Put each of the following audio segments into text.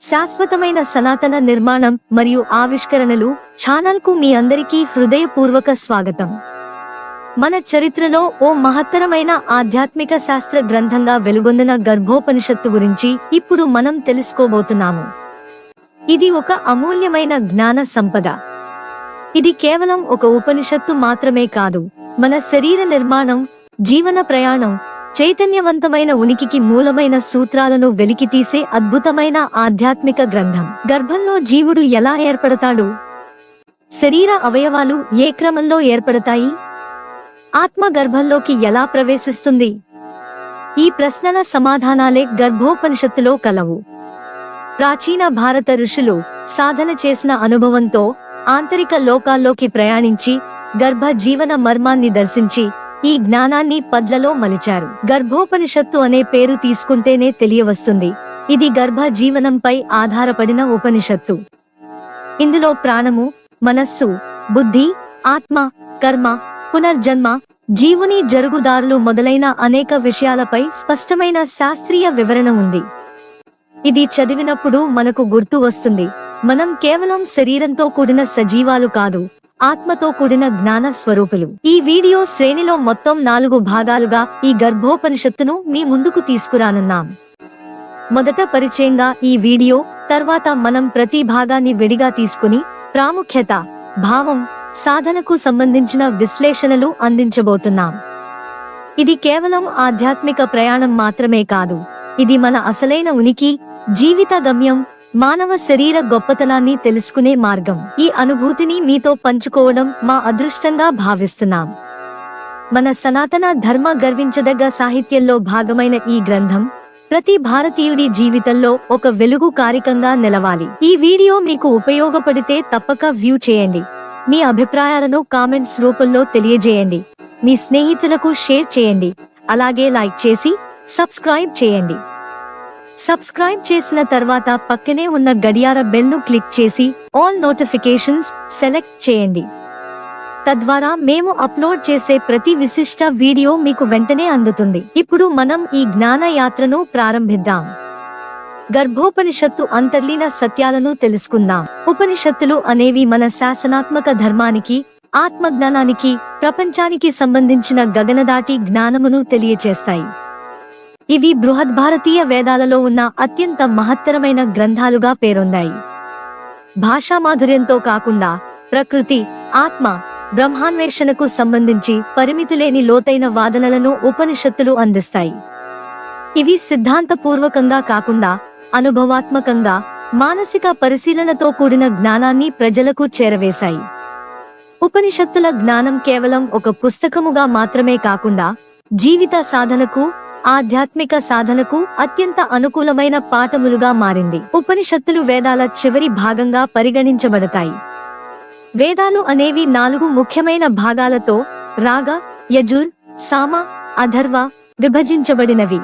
శాశ్వతమైన సనాతన నిర్మాణం మరియు ఆవిష్కరణలు ఛానల్కు మీ అందరికీ హృదయపూర్వక స్వాగతం. మన చరిత్రలో ఓ మహత్తరమైన ఆధ్యాత్మిక శాస్త్ర గ్రంథంగా వెలుగొందిన గర్భోపనిషత్తు గురించి ఇప్పుడు మనం తెలుసుకోబోతున్నాము. ఇది ఒక అమూల్యమైన జ్ఞాన సంపద. ఇది కేవలం ఒక ఉపనిషత్తు మాత్రమే కాదు మన శరీర నిర్మాణం జీవన ప్రయాణం చైతన్యవంతమైన ఉనికికి మూలమైన సూత్రాలను వెలికితీసే అద్భుతమైన ఆధ్యాత్మిక గ్రంథం. గర్భంలో జీవుడు ఎలా ఏర్పడతాడు? శరీర అవయవాలు ఏ క్రమంలో ఏర్పడతాయి? ఆత్మ గర్భంలోకి ఎలా ప్రవేశిస్తుంది? ఈ ప్రశ్నల సమాధానాలే గర్భోపనిషత్తులో కలవు. ప్రాచీన భారత ఋషులు సాధన చేసిన అనుభవంతో ఆంతరిక లోకాల్లోకి ప్రయాణించి గర్భ జీవన మర్మాన్ని దర్శించి ఈ జ్ఞానాన్ని పద్లలో మలిచారు. గర్భోపనిషత్తు అనే పేరు తీసుకుంటేనే తెలియవస్తుంది. ఇది గర్భ జీవనంపై ఆధారపడిన ఉపనిషత్తు. ఇందులో ప్రాణము మనస్సు బుద్ధి ఆత్మ కర్మ పునర్జన్మ జీవుని జరుగుదారులు మొదలైన అనేక విషయాలపై స్పష్టమైన శాస్త్రీయ వివరణ ఉంది. ఇది చదివినప్పుడు మనకు గుర్తు వస్తుంది. మనం కేవలం శరీరంతో కూడిన సజీవాలు కాదు. ఆత్మతో కూడిన జ్ఞాన స్వరూపులు. ఈ వీడియో శ్రేణిలో మొత్తం నాలుగు భాగాలుగా ఈ గర్భోపనిషత్తును మీ ముందుకు తీసుకురానున్నాం. మొదట పరిచయంగా ఈ వీడియో తర్వాత మనం ప్రతి భాగాన్ని విడిగా తీసుకుని ప్రాముఖ్యత భావం సాధనకు సంబంధించిన విశ్లేషణలు అందించబోతున్నాం. ఇది కేవలం ఆధ్యాత్మిక ప్రయాణం మాత్రమే కాదు. ఇది మన అసలైన ఉనికి జీవిత గమ్యం మానవ శరీర గొప్పతనాన్ని తెలుసుకునే మార్గం. ఈ అనుభూతిని మీతో పంచుకోవడం మా అదృష్టంగా భావిస్తున్నాం. మన సనాతన ధర్మ గర్వించదగ్గ సాహిత్యంలో భాగమైన ఈ గ్రంథం ప్రతి భారతీయుడి జీవితంలో ఒక వెలుగు కారికంగా నిలవాలి. ఈ వీడియో మీకు ఉపయోగపడితే తప్పక వ్యూ చేయండి. మీ అభిప్రాయాలను కామెంట్స్ రూపంలో తెలియజేయండి. మీ స్నేహితులకు షేర్ చేయండి. అలాగే లైక్ చేసి సబ్స్క్రైబ్ చేయండి. సబ్స్క్రైబ్ చేసిన తర్వాత పక్కనే ఉన్న గడియార బెల్ను క్లిక్ చేసి ఆల్ నోటిఫికేషన్స్ సెలెక్ట్ చేయండి. తద్వారా మేము అప్లోడ్ చేసే ప్రతి విశిష్ట వీడియో మీకు వెంటనే అందుతుంది. ఇప్పుడు మనం ఈ జ్ఞాన యాత్రను ప్రారంభిద్దాం. గర్భోపనిషత్తు అంతర్లీన సత్యాలను తెలుసుకుందాం. ఉపనిషత్తులు అనేవి మన శాసనాత్మక ధర్మానికి ఆత్మజ్ఞానానికి ప్రపంచానికి సంబంధించిన గగనదాటి జ్ఞానమును తెలియచేస్తాయి. ఇవి బృహద్భారతీయ వేదాలలో ఉన్న అత్యంత మహత్తరమైన గ్రంథాలుగా పేరొందాయి. భాషా మాధుర్యంతో కాకుండా ప్రకృతి ఆత్మ బ్రహ్మాన్వేషణకు సంబంధించి పరిమితిలేని లోతైన వాదనలను ఉపనిషత్తులు అందిస్తాయి. ఇవి సిద్ధాంతపూర్వకంగా కాకుండా అనుభవాత్మకంగా మానసిక పరిశీలనతో కూడిన జ్ఞానాన్ని ప్రజలకు చేరవేశాయి. ఉపనిషత్తుల జ్ఞానం కేవలం ఒక పుస్తకముగా మాత్రమే కాకుండా జీవిత సాధనకు ఆధ్యాత్మిక సాధనకు అత్యంత అనుకూలమైన పాఠములుగా మారింది. ఉపనిషత్తులు వేదాల చివరి భాగంగా పరిగణించబడతాయి. వేదాలు అనేవి నాలుగు ముఖ్యమైన భాగాలతో రాగ యజుర్ సామ అధర్వ విభజించబడినవి.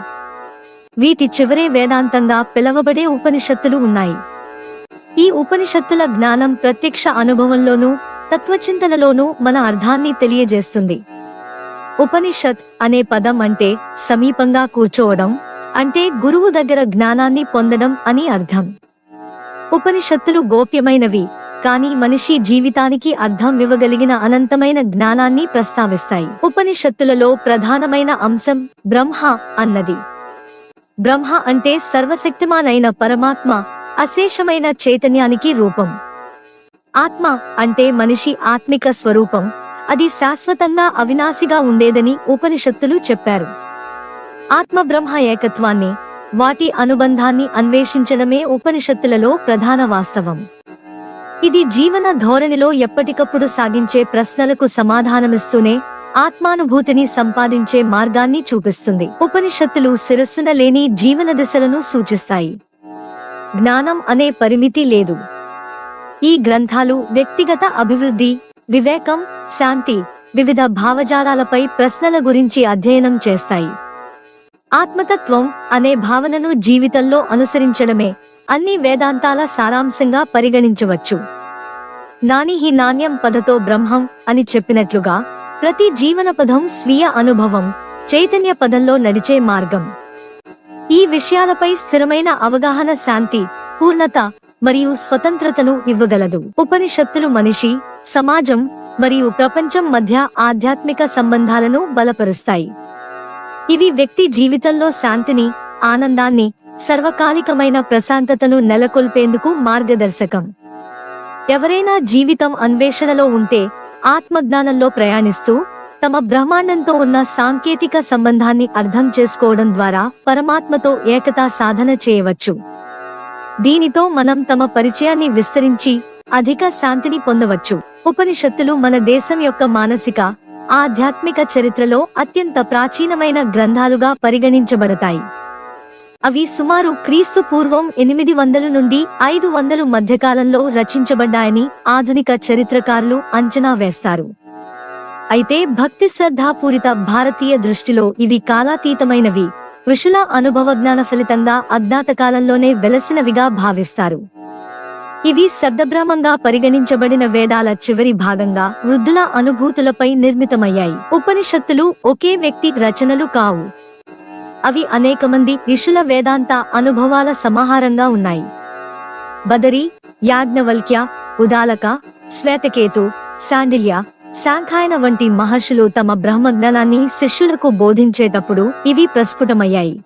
వీటి చివరే వేదాంతంగా పిలవబడే ఉపనిషత్తులు ఉన్నాయి. ఈ ఉపనిషత్తుల జ్ఞానం ప్రత్యక్ష అనుభవంలోనూ తత్వచింతనలోనూ మన అర్థాన్ని తెలియజేస్తుంది. ఉపనిషత్ అనే పదం అంటే సమీపంగా కూర్చోవడం అంటే గురువు దగ్గర జ్ఞానాన్ని పొందడం అని అర్థం. ఉపనిషత్తులు గోప్యమైనవి కానీ మనిషి జీవితానికి అర్థం ఇవ్వగలిగిన అనంతమైన జ్ఞానాన్ని ప్రస్తావిస్తాయి. ఉపనిషత్తులలో ప్రధానమైన అంశం బ్రహ్మ అన్నది. బ్రహ్మ అంటే సర్వశక్తిమానైన పరమాత్మ అశేషమైన చైతన్యానికి రూపం. ఆత్మ అంటే మనిషి ఆత్మిక స్వరూపం అది శాశ్వతంగా అవినాశిగా ఉండేదని ఉపనిషత్తులు చెప్పారు. ఆత్మ బ్రహ్మ ఏకత్వాన్ని వాటి అనుబంధాన్ని అన్వేషించడమే ఉపనిషత్తులలో ప్రధాన వాస్తవం. ఇది జీవన ధోరణిలో ఎప్పటికప్పుడు సాగించే ప్రశ్నలకు సమాధానమిస్తూనే ఆత్మానుభూతిని సంపాదించే మార్గాన్ని చూపిస్తుంది. ఉపనిషత్తులు శిరస్సున లేని జీవన దిశలను సూచిస్తాయి. జ్ఞానం అనే పరిమితి లేదు. ఈ గ్రంథాలు వ్యక్తిగత అభివృద్ధి వివేకం శాంతి వివిధ భావజాలాలపై ప్రశ్నల గురించి అధ్యయనం చేస్తాయి. ఆత్మతత్వం అనే భావనను జీవితంలో అనుసరించడమే అన్ని వేదాంతాల సారాంశంగా పరిగణించవచ్చు. నాని హి నాణ్యం పదతో బ్రహ్మం అని చెప్పినట్లుగా ప్రతి జీవన పదం స్వీయ అనుభవం చైతన్య పదంలో నడిచే మార్గం. ఈ విషయాలపై స్థిరమైన అవగాహన శాంతి పూర్ణత మరియు స్వతంత్రతను ఇవ్వగలదు. ఉపనిషత్తులు మనిషి సమాజం మరియు ప్రపంచం మధ్య ఆధ్యాత్మిక సంబంధాలను బలపరుస్తాయి. ఇవి వ్యక్తి జీవితంలో శాంతిని ఆనందాన్ని సర్వకాలికమైన ప్రశాంతతను నెలకొల్పేందుకు మార్గదర్శకం. ఎవరైనా జీవితం అన్వేషణలో ఉంటే ఆత్మజ్ఞానంలో ప్రయాణిస్తూ తమ బ్రహ్మాండంతో ఉన్న సాంకేతిక సంబంధాన్ని అర్థం చేసుకోవడం ద్వారా పరమాత్మతో ఏకతా సాధన చేయవచ్చు. దీనితో మనం తమ పరిచయాన్ని విస్తరించి అధిక శాంతిని పొందవచ్చు. ఉపనిషత్తులు మన దేశం యొక్క మానసిక ఆధ్యాత్మిక చరిత్రలో అత్యంత ప్రాచీనమైన గ్రంథాలుగా పరిగణించబడతాయి. అవి సుమారు క్రీస్తు పూర్వం ఎనిమిది వందల నుండి ఐదు వందలు మధ్యకాలంలో రచించబడ్డాయని ఆధునిక చరిత్రకారులు అంచనా వేస్తారు. అయితే భక్తి శ్రద్ధాపూరిత భారతీయ దృష్టిలో ఇవి కాలాతీతమైనవి. ఋషుల అనుభవ జ్ఞాన ఫలితంగా అజ్ఞాత కాలంలోనే వెలసినవిగా భావిస్తారు. ఇవి శబ్దభ్రామంగా పరిగణించబడిన వేదాల చివరి భాగంగా వృద్ధుల అనుభూతులపై నిర్మితమయ్యాయి. ఉపనిషత్తులు ఒకే వ్యక్తి రచనలు కావు. అవి అనేక మంది ఋషుల వేదాంత అనుభవాల సమాహారంగా ఉన్నాయి. బదరి యాజ్ఞవల్క్య ఉదాలక శ్వేతకేతు శాండిల్య శాంఖాయన వంటి మహర్షులు తమ బ్రహ్మజ్ఞానాన్ని శిష్యులకు బోధించేటప్పుడు ఇవి ప్రస్ఫుటమయ్యాయి.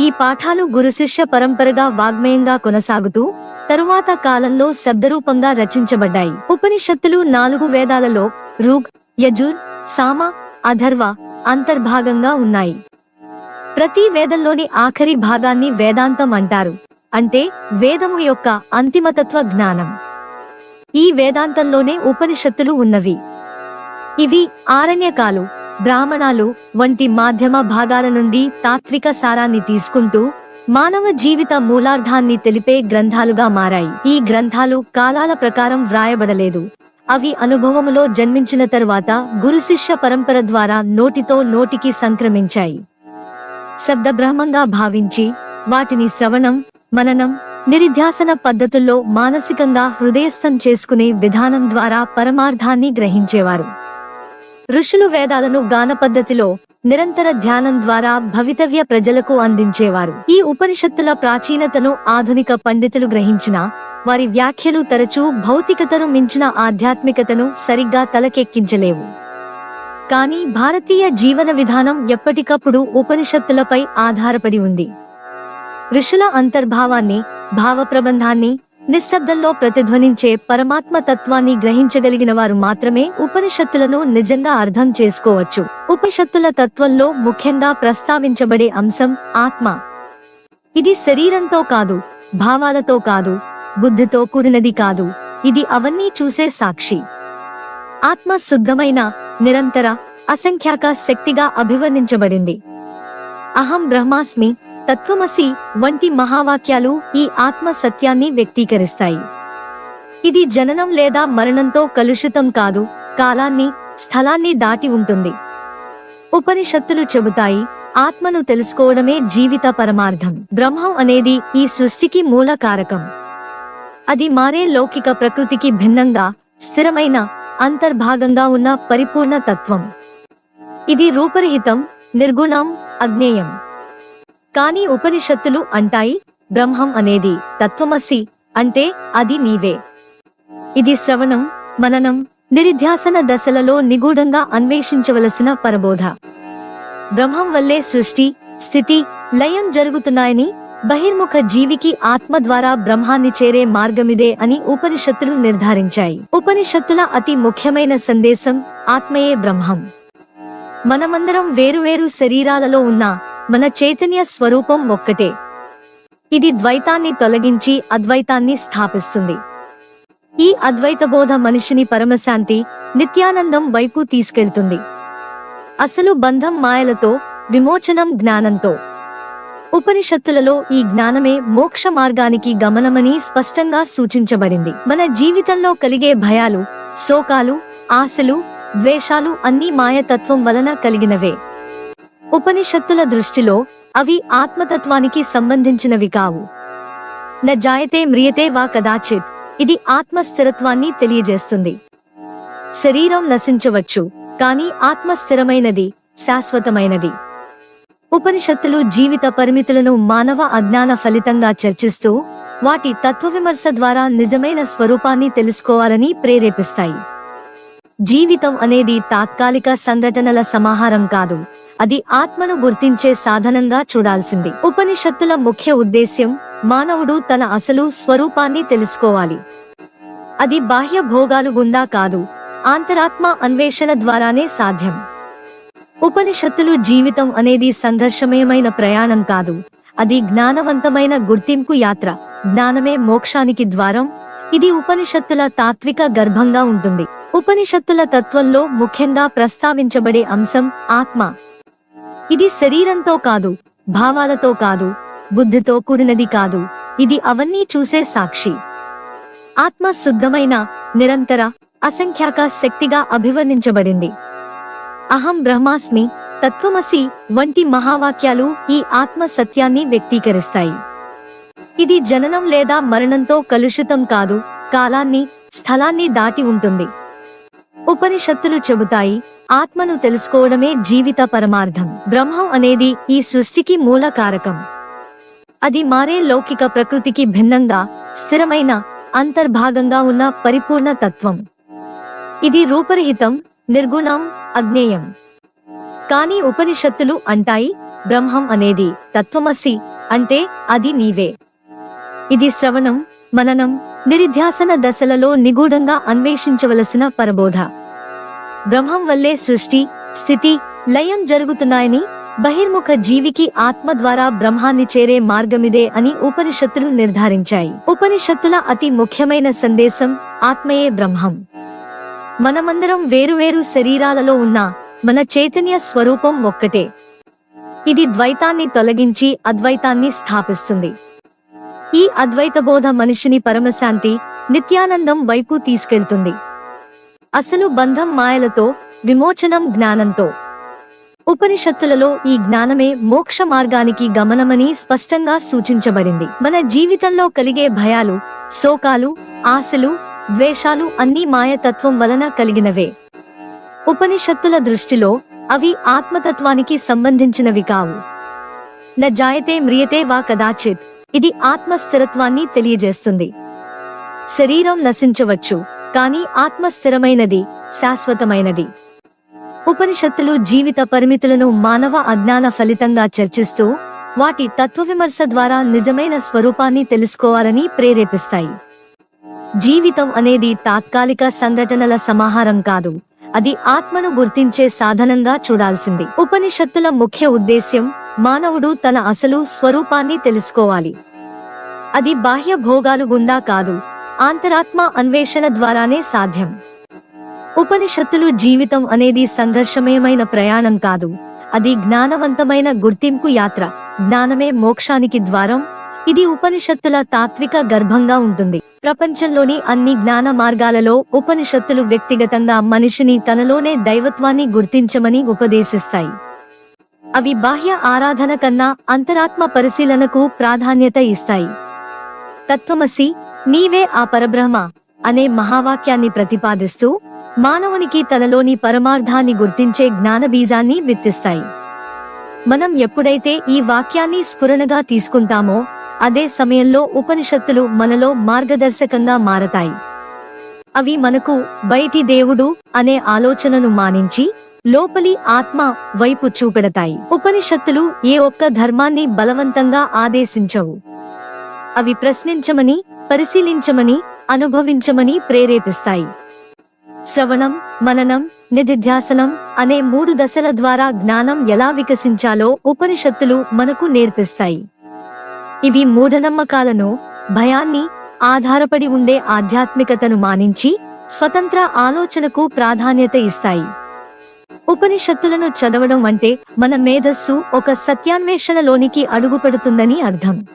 ఈ పాఠాలు గురు శిష్య పరంపరగా వాగ్మయంగా కొనసాగుతూ తరువాత కాలంలో శబ్దరూపంగా రచించబడ్డాయి. ఉపనిషత్తులు నాలుగు వేదాలలో ఋగ్ యజుర్ సామ అధర్వ అంతర్భాగంగా ఉన్నాయి. ప్రతి వేదంలోని ఆఖరి భాగాన్ని వేదాంతం అంటారు. అంటే వేదము యొక్క అంతిమతత్వ జ్ఞానం. ఈ వేదాంతంలోనే ఉపనిషత్తులు ఉన్నవి. ఇవి ఆరణ్యకాలు. బ్రాహ్మణాలు వంటి మాధ్యమ భాగాల నుండి తాత్విక సారాన్ని తీసుకుంటూ మానవ జీవిత మూలార్థాన్ని తెలిపే గ్రంథాలుగా మారాయి. ఈ గ్రంథాలు కాలాల ప్రకారం వ్రాయబడలేదు. అవి అనుభవములో జన్మించిన తరువాత గురు శిష్య పరంపర ద్వారా నోటితో నోటికి సంక్రమించాయి. శబ్దబ్రహ్మంగా భావించి వాటిని శ్రవణం మననం నిరిధ్యాసన పద్ధతుల్లో మానసికంగా హృదయస్థం చేసుకునే విధానం ద్వారా పరమార్థాన్ని గ్రహించేవారు. ఋషులు వేదాలను గాన పద్ధతిలో నిరంతర ధ్యానం ద్వారా భవితవ్య ప్రజలకు అందించేవారు. ఈ ఉపనిషత్తుల ప్రాచీనతను ఆధునిక పండితులు గ్రహించిన వారి వ్యాఖ్యలు తరచూ భౌతికతను మించిన ఆధ్యాత్మికతను సరిగ్గా తలకెక్కించలేవు. కానీ భారతీయ జీవన విధానం ఎప్పటికప్పుడు ఉపనిషత్తులపై ఆధారపడి ఉంది. ఋషుల అంతర్భావాన్ని భావ ప్రబంధాన్ని నిశ్శబ్దంలో ప్రతిధ్వనించే పరమాత్మ తత్వాన్ని గ్రహించగలిగిన వారు మాత్రమే ఉపనిషత్తులను నిజంగా అర్థం చేసుకోవచ్చు. ఉపనిషత్తుల తత్వంలో ముఖ్యంగా ప్రస్తావించబడే అంశం ఆత్మ. ఇది శరీరంతో కాదు భావాలతో కాదు బుద్ధితో కూడినది కాదు ఇది అవన్నీ చూసే సాక్షి. ఆత్మ శుద్ధమైన నిరంతర అసంఖ్యాక శక్తిగా అభివర్ణించబడింది. అహం బ్రహ్మాస్మి తత్వమసి వంటి మహావాక్యాలు ఈ ఆత్మ సత్యాన్ని వ్యక్తీకరిస్తాయి. ఇది జననం లేదా మరణంతో కలుషితం కాదు కాలాన్ని స్థలాన్ని దాటి ఉంటుంది. ఉపనిషత్తులు చెబుతాయి ఆత్మను తెలుసుకోవడమే జీవిత పరమార్థం. బ్రహ్మం అనేది ఈ సృష్టికి మూల కారకం. అది మారే లౌకిక ప్రకృతికి భిన్నంగా స్థిరమైన అంతర్భాగంగా ఉన్న పరిపూర్ణ తత్వం. ఇది రూపరహితం నిర్గుణం అజ్ఞేయం. కాని ఉపనిషత్తులు అంటాయి బ్రహ్మం అనేది తత్వమసి అంటే అది నీవే. ఇది శ్రవణం మననం నిరిధ్యాసన దశలలో నిగూఢంగా అన్వేషించవలసిన పరబోధ. బ్రహ్మం వల్లే సృష్టి స్థితి లయం జరుగుతున్నాయని బహిర్ముఖ జీవికి ఆత్మ ద్వారా బ్రహ్మాన్ని చేరే మార్గమిదే అని ఉపనిషత్తులు నిర్ధారించాయి. ఉపనిషత్తుల అతి ముఖ్యమైన సందేశం ఆత్మయే బ్రహ్మం. మనమందరం వేరువేరు శరీరాలలో ఉన్న మన చైతన్య స్వరూపం ఒక్కటే. ఇది ద్వైతాన్ని తొలగించి అద్వైతాన్ని స్థాపిస్తుంది. ఈ అద్వైత బోధ మనిషిని పరమశాంతి నిత్యానందం వైపు తీసుకెళ్తుంది. అసలు బంధం మాయలతో విమోచనం జ్ఞానంతో. ఉపనిషత్తులలో ఈ జ్ఞానమే మోక్ష మార్గానికి గమనమని స్పష్టంగా సూచించబడింది. మన జీవితంలో కలిగే భయాలు శోకాలు ఆశలు ద్వేషాలు అన్నీ మాయతత్వం వలన కలిగినవే. ఉపనిషత్తుల దృష్టిలో అవి ఆత్మతత్వానికి సంబంధించినవి కావు. న జాయతే మ్రియతే వా కదాచిత్. ఇది ఆత్మ స్థిరత్వాన్ని తెలియజేస్తుంది. శరీరం నశించవచ్చు కానీ ఆత్మ స్థిరమైనది శాశ్వతమైనది. ఉపనిషత్తులు జీవిత పరిమితులను మానవ అజ్ఞాన ఫలితంగా చర్చిస్తూ వాటి తత్వవిమర్శ ద్వారా నిజమైన స్వరూపాన్ని తెలుసుకోవాలని ప్రేరేపిస్తాయి. జీవితం అనేది తాత్కాలిక సంఘటనల సమాహారం కాదు. అది ఆత్మను గుర్తించే సాధనంగా చూడాల్సింది. ఉపనిషత్తుల ముఖ్య ఉద్దేశ్యం మానవుడు తన అసలు స్వరూపాన్ని తెలుసుకోవాలి. అది బాహ్య భోగాలు గుండా కాదు ఆంతరాత్మ అన్వేషణ ద్వారానే సాధ్యం. ఉపనిషత్తులు జీవితం అనేది సంఘర్షమయమైన ప్రయాణం కాదు. అది జ్ఞానవంతమైన గుర్తింపు యాత్ర జ్ఞానమే మోక్షానికి ద్వారం. ఇది ఉపనిషత్తుల తాత్విక గర్భంగా ఉంటుంది. ఉపనిషత్తుల తత్వంలో ముఖ్యంగా ప్రస్తావించబడే అంశం ఆత్మ. ఇది శరీరంతో కాదు భావాలతో కాదు బుద్ధితో కూడినది కాదు. ఇది అవన్నీ చూసే సాక్షి. ఆత్మ శుద్ధమైన నిరంతర అసంఖ్యాక శక్తిగా అభివర్ణించబడింది. అహం బ్రహ్మాస్మి తత్వమసి వంటి మహావాక్యాలు ఈ ఆత్మ సత్యాన్ని వ్యక్తీకరిస్తాయి. ఇది జననం లేదా మరణంతో కలుషితం కాదు కాలాన్ని స్థలాన్ని దాటి ఉంటుంది. ఉపనిషత్తులు చెబుతాయి. ఆత్మను తెలుసుకోవడమే జీవిత పరమార్థం. బ్రహ్మం అనేది ఈ సృష్టికి మూల కారకం. అది మారే లౌకిక ప్రకృతికి భిన్నంగా స్థిరమైన అంతర్భాగంగా ఉన్న పరిపూర్ణ తత్వం. ఇది రూపరహితం నిర్గుణం అజ్ఞేయం. కానీ ఉపనిషత్తులు అంటాయి బ్రహ్మం అనేది తత్వమసి అంటే అది నీవే. ఇది శ్రవణం మననం నిరిధ్యాసన దశలలో నిగూఢంగా అన్వేషించవలసిన పరబోధ. బ్రహ్మం వల్లే సృష్టి స్థితి లయం జరుగుతున్నాయని బహిర్ముఖ జీవికి ఆత్మ ద్వారా బ్రహ్మాన్ని చేరే మార్గమిదే అని ఉపనిషత్తులు నిర్ధారించాయి. ఉపనిషత్తుల అతి ముఖ్యమైన సందేశం ఆత్మయే బ్రహ్మం. మనమందరం వేరువేరు శరీరాలలో ఉన్న మన చైతన్య స్వరూపం ఒక్కటే. ఇది ద్వైతాన్ని తొలగించి అద్వైతాన్ని స్థాపిస్తుంది. ఈ అద్వైత బోధ మనిషిని పరమశాంతి నిత్యానందం వైపు తీసుకెళ్తుంది. అసలు బంధం మాయలతో విమోచనం జ్ఞానంతో. ఉపనిషత్తులలో ఈ జ్ఞానమే మోక్ష మార్గానికి గమనమని స్పష్టంగా సూచించబడింది. మన జీవితంలో కలిగే భయాలు శోకాలు ఆశలు ద్వేషాలు అన్నీ మాయతత్వం వలన కలిగినవే. ఉపనిషత్తుల దృష్టిలో అవి ఆత్మతత్వానికి సంబంధించినవి కావు. న జాయతే మ్రియతే వా కదాచిత్. ఇది ఆత్మ స్థిరత్వాన్ని తెలియజేస్తుంది. శరీరం నశించవచ్చు. కానీ ఆత్మ స్థిరమైనది శాశ్వతమైనది. ఉపనిషత్తులు జీవిత పరిమితులను మానవ అజ్ఞాన ఫలితంగా చర్చిస్తూ వాటి తత్వవిమర్శ ద్వారా నిజమైన స్వరూపాన్ని తెలుసుకోవాలని ప్రేరేపిస్తాయి. జీవితం అనేది తాత్కాలిక సంఘటనల సమాహారం కాదు అది ఆత్మను గుర్తించే సాధనంగా చూడాల్సింది. ఉపనిషత్తుల ముఖ్య ఉద్దేశ్యం మానవుడు తన అసలు స్వరూపాన్ని తెలుసుకోవాలి. అది బాహ్య భోగాలు గుండా కాదు ఆంతరాత్మ అన్వేషణ ద్వారానే సాధ్యం. ఉపనిషత్తులు జీవితం అనేది సంఘర్షమయమైన ప్రయాణం కాదు. అది జ్ఞానవంతమైన గుర్తింపు యాత్ర జ్ఞానమే మోక్షానికి ద్వారం. ఇది ఉపనిషత్తుల తాత్విక గర్భంగా ఉంటుంది. ప్రపంచంలోని అన్ని జ్ఞాన మార్గాలలో ఉపనిషత్తులు వ్యక్తిగతంగా మనిషిని తనలోనే దైవత్వాన్ని గుర్తించమని ఉపదేశిస్తాయి. అవి బాహ్య ఆరాధన కన్నా అంతరాత్మ పరిశీలనకు ప్రాధాన్యత ఇస్తాయి. తత్వమసి నీవే ఆ పరబ్రహ్మ అనే మహావాక్యాన్ని ప్రతిపాదిస్తూ మానవునికి తనలోని పరమార్థాన్ని గుర్తించే జ్ఞానబీజాన్ని విత్తిస్తాయి. మనం ఎప్పుడైతే ఈ వాక్యాన్ని స్ఫురణగా తీసుకుంటామో అదే సమయంలో ఉపనిషత్తులు మనలో మార్గదర్శకంగా మారతాయి. అవి మనకు బయటి దేవుడు అనే ఆలోచనను మానించి లోపలి ఆత్మ వైపు చూపెడతాయి. ఉపనిషత్తులు ఏ ఒక్క ధర్మాన్ని బలవంతంగా ఆదేశించవు. అవి ప్రశ్నించమని పరిశీలించమని అనుభవించమని ప్రేరేపిస్తాయి. శ్రవణం మననం నిధిధ్యాసనం అనే మూడు దశల ద్వారా జ్ఞానం ఎలా వికసించాలో ఉపనిషత్తులు మనకు నేర్పిస్తాయి. ఇవి మూఢనమ్మకాలను భయాన్ని ఆధారపడి ఉండే ఆధ్యాత్మికతను మానించి స్వతంత్ర ఆలోచనకు ప్రాధాన్యత ఇస్తాయి. ఉపనిషత్తులను చదవడం అంటే మన మేధస్సు ఒక సత్యాన్వేషణలోనికి అడుగుపెడుతుందని అర్థం.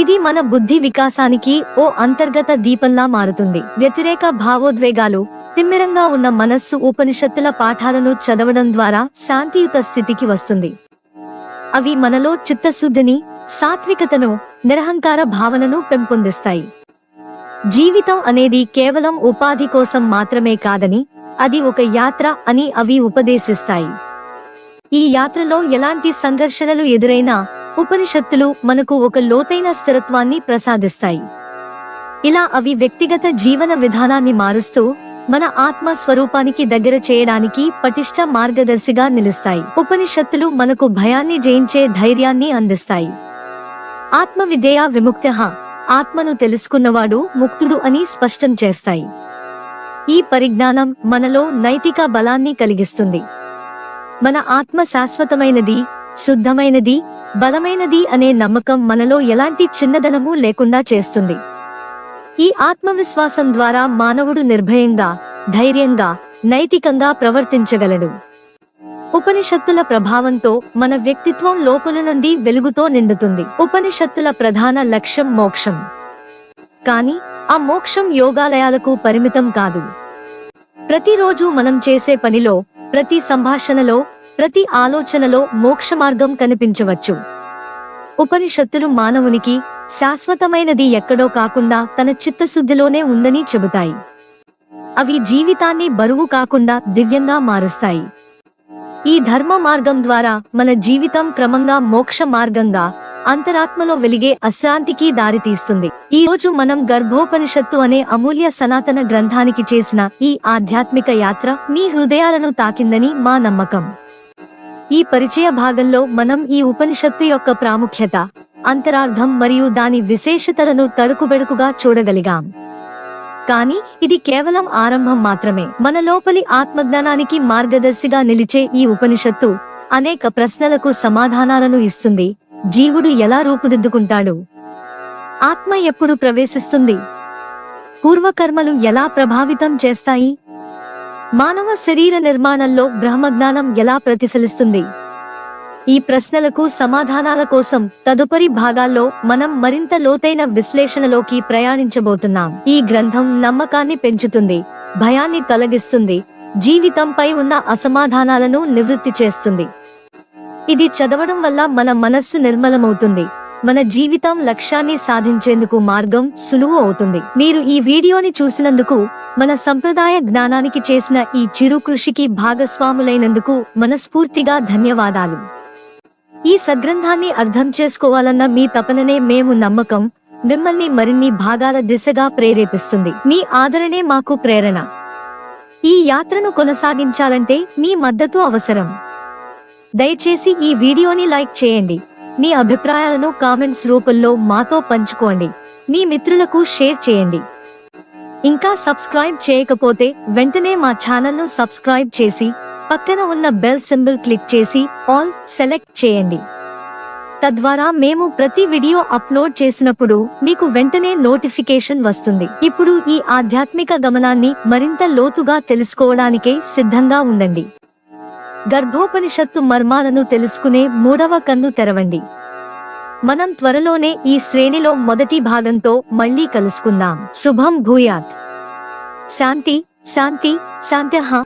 ఇది మన బుద్ధి వికాసానికి ఓ అంతర్గత దీపంలా మారుతుంది. వ్యతిరేక భావోద్వేగాలు తిమ్మిరంగా ఉన్న మనస్సు ఉపనిషత్తుల పాఠాలను చదవడం ద్వారా శాంతియుత స్థితికి వస్తుంది. అవి మనలో చిత్తశుద్ధిని సాత్వికతను నిరహంకార భావనను పెంపొందిస్తాయి. జీవితం అనేది కేవలం ఉపాధి కోసం మాత్రమే కాదని అది ఒక యాత్ర అని అవి ఉపదేశిస్తాయి. ఈ యాత్రలో ఎలాంటి సంఘర్షణలు ఎదురైనా ఉపనిషత్తులు మనకు ఒక లోతైన స్థిరత్వాన్ని ప్రసాదిస్తాయి. ఇలా అవి వ్యక్తిగత జీవన విధానాన్ని మారుస్తూ మన ఆత్మ స్వరూపానికి దగ్గర చేయడానికి పటిష్ట మార్గదర్శిగా నిలుస్తాయి. ఉపనిషత్తులు మనకు భయాన్ని జయించే ధైర్యాన్ని అందిస్తాయి. ఆత్మ విధేయ విముక్త ఆత్మను తెలుసుకున్నవాడు ముక్తుడు అని స్పష్టం చేస్తాయి. ఈ పరిజ్ఞానం మనలో నైతిక బలాన్ని కలిగిస్తుంది. మన ఆత్మ శాశ్వతమైనది శుద్ధమైనది బలమైనది అనే నమ్మకం మనలో ఎలాంటి చిన్నదనము లేకుండా చేస్తుంది. ఈ ఆత్మవిశ్వాసం ద్వారా మానవుడు నిర్భయంగా ధైర్యంగా నైతికంగా ప్రవర్తించగలడు. ఉపనిషత్తుల ప్రభావంతో మన వ్యక్తిత్వం లోపల నుండి వెలుగుతో నిండుతుంది. ఉపనిషత్తుల ప్రధాన లక్ష్యం మోక్షం. కాని ఆ మోక్షం యోగాలయాలకు పరిమితం కాదు. ప్రతిరోజు మనం చేసే పనిలో ప్రతి సంభాషణలో ప్రతి ఆలోచనలో మోక్ష మార్గం కనిపించవచ్చు. ఉపనిషత్తులు మానవునికి శాశ్వతమైనది ఎక్కడో కాకుండా తన చిత్తశుద్ధిలోనే ఉందని చెబుతాయి. అవి జీవితాన్ని బరువు కాకుండా దివ్యంగా మారుస్తాయి. ఈ ధర్మ మార్గం ద్వారా మన జీవితం క్రమంగా మోక్ష మార్గంగా అంతరాత్మలో వెలిగే అశ్రాంతికి దారితీస్తుంది. ఈ రోజు మనం గర్భోపనిషత్తు అనే అమూల్య సనాతన గ్రంథానికి చేసిన ఈ ఆధ్యాత్మిక యాత్ర మీ హృదయాలను తాకిందని మా నమ్మకం. ఈ పరిచయ భాగంలో మనం ఈ ఉపనిషత్తు యొక్క ప్రాముఖ్యత అంతరార్థం మరియు దాని విశేషతలను తడుకుబెడుకుగా చూడగలిగాం. కానీ ఇది కేవలం ఆరంభం మాత్రమే. మన లోపలి ఆత్మజ్ఞానానికి మార్గదర్శిగా నిలిచే ఈ ఉపనిషత్తు అనేక ప్రశ్నలకు సమాధానాలను ఇస్తుంది. జీవుడు ఎలా రూపుదిద్దుకుంటాడు? ఆత్మ ఎప్పుడు ప్రవేశిస్తుంది? పూర్వకర్మలు ఎలా ప్రభావితం చేస్తాయి? మానవ శరీర నిర్మాణంలో బ్రహ్మజ్ఞానం ఎలా ప్రతిఫలిస్తుంది? ఈ ప్రశ్నలకు సమాధానాల కోసం తదుపరి భాగాల్లో మనం మరింత లోతైన విశ్లేషణలోకి ప్రయాణించబోతున్నాం. ఈ గ్రంథం నమ్మకాన్ని పెంచుతుంది భయాన్ని తొలగిస్తుంది జీవితంపై ఉన్న అసమాధానాలను నివృత్తి చేస్తుంది. ఇది చదవడం వల్ల మన మనస్సు నిర్మలమవుతుంది. మన జీవితం లక్ష్యాన్ని సాధించేందుకు మార్గం సులువు అవుతుంది. మీరు ఈ వీడియోని చూసినందుకు మన సంప్రదాయ జ్ఞానానికి చేసిన ఈ చిరు కృషికి భాగస్వాములైనందుకు మనస్ఫూర్తిగా ధన్యవాదాలు. ఈ సగ్రంథాన్ని అర్థం చేసుకోవాలన్న మీ తపననే మేము నమ్మకం మిమ్మల్ని మరిన్ని భాగాల దిశగా ప్రేరేపిస్తుంది. మీ ఆదరణే మాకు ప్రేరణ. ఈ యాత్రను కొనసాగించాలంటే మీ మద్దతు అవసరం. దయచేసి ఈ వీడియోని లైక్ చేయండి. మీ అభిప్రాయాలను కామెంట్స్ రూపంలో మాతో పంచుకోండి. మీ మిత్రులకు షేర్ చేయండి. ఇంకా సబ్స్క్రైబ్ చేయకపోతే వెంటనే మా ఛానల్ను సబ్స్క్రైబ్ చేసి పక్కన ఉన్న బెల్ సింబల్ క్లిక్ చేసి ఆల్ సెలెక్ట్ చేయండి. తద్వారా మేము ప్రతి వీడియో అప్లోడ్ చేసినప్పుడు మీకు వెంటనే నోటిఫికేషన్ వస్తుంది. ఇప్పుడు ఈ ఆధ్యాత్మిక గమనాన్ని మరింత లోతుగా తెలుసుకోవడానికే సిద్ధంగా ఉండండి. గర్భోపనిషత్తు మర్మాలను తెలుసుకునే మూడవ కన్ను తెరవండి. మనం త్వరలోనే ఈ శ్రేణిలో మొదటి భాగంతో మళ్ళీ కలుసుకుందాం. శుభం భూయాత్. శాంతి శాంతి శాంత్యహ